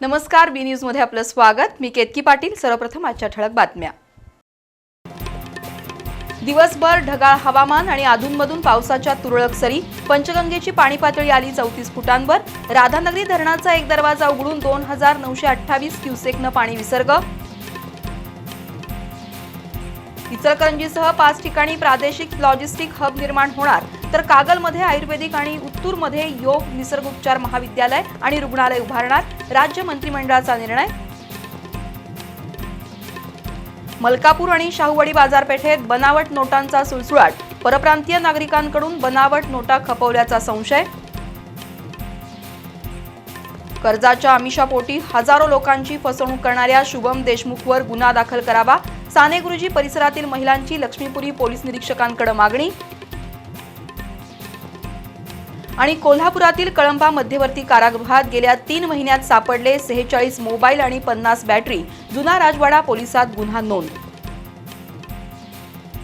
नमस्कार बी न्यूजमध्ये आपलं स्वागत. मी केतकी पाटील. सर्वप्रथम आजच्या ठळक बातम्या. दिवसभर ढगाळ हवामान आणि अधूनमधून पावसाच्या तुरळक सरी. पंचगंगेची पाणी पातळी आली चौतीस फुटांवर. राधानगरी धरणाचा एक दरवाजा उघडून दोन हजार नऊशे अठ्ठावीस क्युसेकनं पाणी विसर्ग. इचलकरंजीसह पाच ठिकाणी प्रादेशिक लॉजिस्टिक हब निर्माण होणार. तर कागलमध्ये आयुर्वेदिक आणि उत्तूरमध्ये योग निसर्गोपचार महाविद्यालय आणि रुग्णालय उभारणार. राज्य मंत्रिमंडळाचा निर्णय. मलकापूर आणि शाहूवाडी बाजारपेठेत बनावट नोटांचा सुळसुळाट. परप्रांतीय नागरिकांकडून बनावट नोटा खपवल्याचा संशय. कर्जाच्या आमिषापोटी हजारो लोकांची फसवणूक करणाऱ्या शुभम देशमुखवर गुन्हा दाखल करावा. साने गुरुजी परिसरातील महिलांची लक्ष्मीपुरी पोलीस निरीक्षकांकडे मागणी आणि कोल्हापुरातील कळंबा मध्यवर्ती कारागृहात गेल्या तीन महिन्यात सापडले सेहेचाळीस मोबाईल आणि पन्नास बॅटरी. जुना राजवाडा पोलिसात गुन्हा नोंद